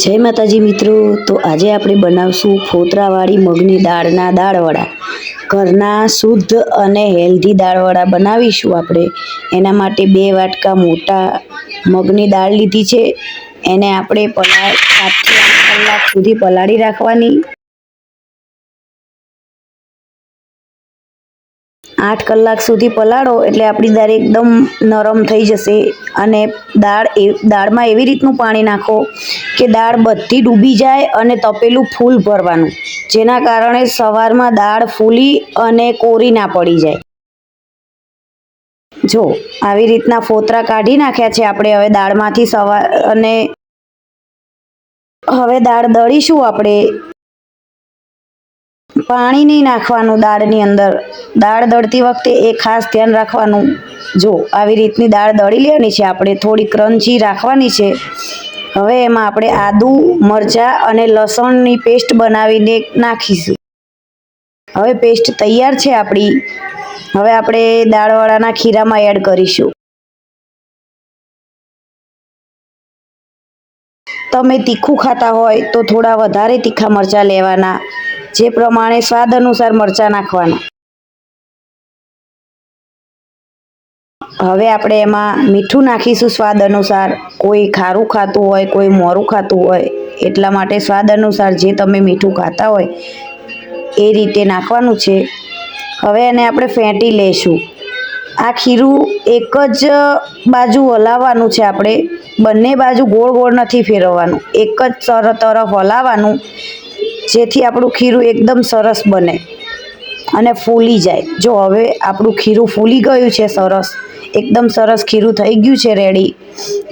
જય માતાજી મિત્રો. તો આજે આપણે બનાવશું ફોતરાવાળી મગની દાળના દાળવડા. ઘરના શુદ્ધ અને હેલ્ધી દાળવડા બનાવીશું આપણે. એના માટે બે વાટકા મોટા મગની દાળ લીધી છે. એને આપણે પલા સાતથી આઠ કલાક સુધી પલાળી રાખવાની. આઠ કલાક સુધી પલાળો એટલે આપણી દાળ એકદમ નરમ થઈ જશે. અને દાળ એ, દાળમાં એવી રીતનું પાણી નાખો કે દાળ બધી ડૂબી જાય અને તપેલું ફૂલ ભરવાનું, જેના કારણે સવારમાં દાળ ફૂલી અને કોરી ના પડી જાય. જો, આવી રીતના ફોતરા કાઢી નાખ્યા છે આપણે હવે દાળમાંથી સવાર અને હવે દાળ દળીશું આપણે. પાણી નહીં નાખવાનું દાળની અંદર. દાળ દળતી વખતે એ ખાસ ધ્યાન રાખવાનું. જો, આવી રીતની દાળ દળી લેવાની છે, આપણે થોડી ક્રંચી રાખવાની છે. હવે એમાં આપણે આદુ, મરચાં અને લસણની પેસ્ટ બનાવીને નાખીશું. હવે પેસ્ટ તૈયાર છે આપણી. હવે આપણે દાળવાળાના ખીરામાં એડ કરીશું. તમે તીખું ખાતા હોય તો થોડા વધારે તીખા મરચાં લેવાના. જે પ્રમાણે સ્વાદ અનુસાર મરચાં નાખવાના. હવે આપણે એમાં મીઠું નાખીશું સ્વાદ અનુસાર. કોઈ ખારું ખાતું હોય, કોઈ મોરું ખાતું હોય, એટલા માટે સ્વાદ અનુસાર જે તમે મીઠું ખાતા હોય, એ રીતે નાખવાનું છે. હવે એને આપણે ફેંટી લઈશું. આ ખીરું એક જ બાજુ હલાવવાનું છે આપણે. બંને બાજુ ગોળ ગોળ નથી ફેરવવાનું. એક જ તરફ હલાવવાનું. જેથી આપણું ખીરું એકદમ સરસ બને અને ફૂલી જાય. જો હવે આપણું ખીરું ફૂલી ગયું છે સરસ, એકદમ સરસ ખીરું થઈ ગયું છે રેડી.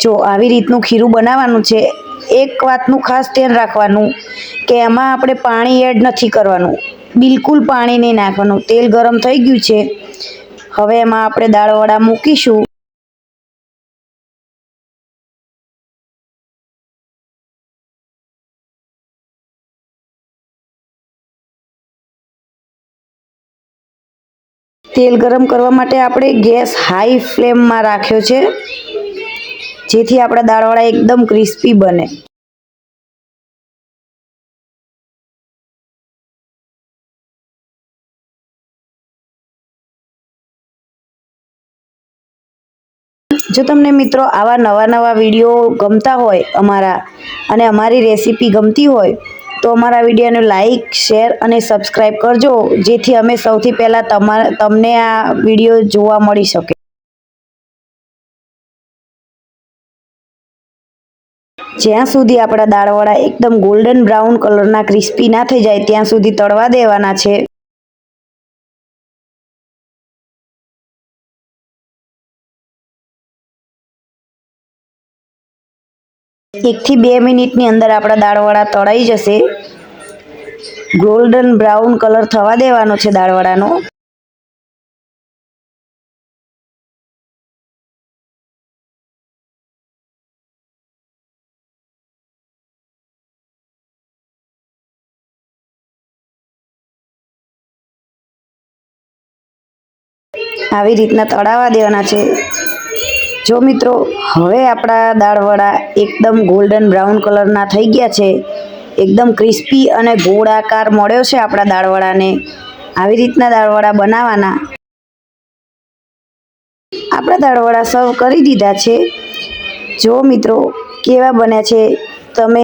જો આવી રીતનું ખીરું બનાવવાનું છે, એક વાતનું ખાસ ધ્યાન રાખવાનું કે એમાં આપણે પાણી એડ નથી કરવાનું. બિલકુલ પાણી નહીં નાખવાનું. તેલ ગરમ થઈ ગયું છે. હવે એમાં આપણે દાળવડા મૂકીશું. તેલ ગરમ કરવા માટે આપણે ગેસ હાઈ ફ્લેમમાં રાખ્યો છે, જેથી આપણા દાળવાળા એકદમ ક્રિસ્પી બને. જો તમને મિત્રો આવા નવા નવા વીડિયો ગમતા હોય અમારા અને અમારી રેસીપી ગમતી હોય તો અમારા વિડીયોને લાઈક, શેર અને સબસ્ક્રાઈબ કરજો, જેથી અમે સૌથી પહેલાં તમારા તમને આ વીડિયો જોવા મળી શકે. જ્યાં સુધી આપણા દાળવડા એકદમ ગોલ્ડન બ્રાઉન કલરના ક્રિસ્પી ના થઈ જાય, ત્યાં સુધી તળવા દેવાના છે. એકથી બે મિનિટની અંદર આપણા દાળવડા તળાઈ જશે. ગોલ્ડન બ્રાઉન કલર થવા દેવાનો છે દાળવડાનો આવી રીતના તળાવવા દેવાના છે. જો મિત્રો, હવે આપણા દાળવડા એકદમ ગોલ્ડન બ્રાઉન કલરના થઈ ગયા છે. એકદમ ક્રિસ્પી અને ગોળાકાર મળ્યો છે આપણા દાળવડાને. આવી રીતના દાળવડા બનાવવાના. આપણા દાળવડા સર્વ કરી દીધા છે. જો મિત્રો, કેવા બન્યા છે? તમે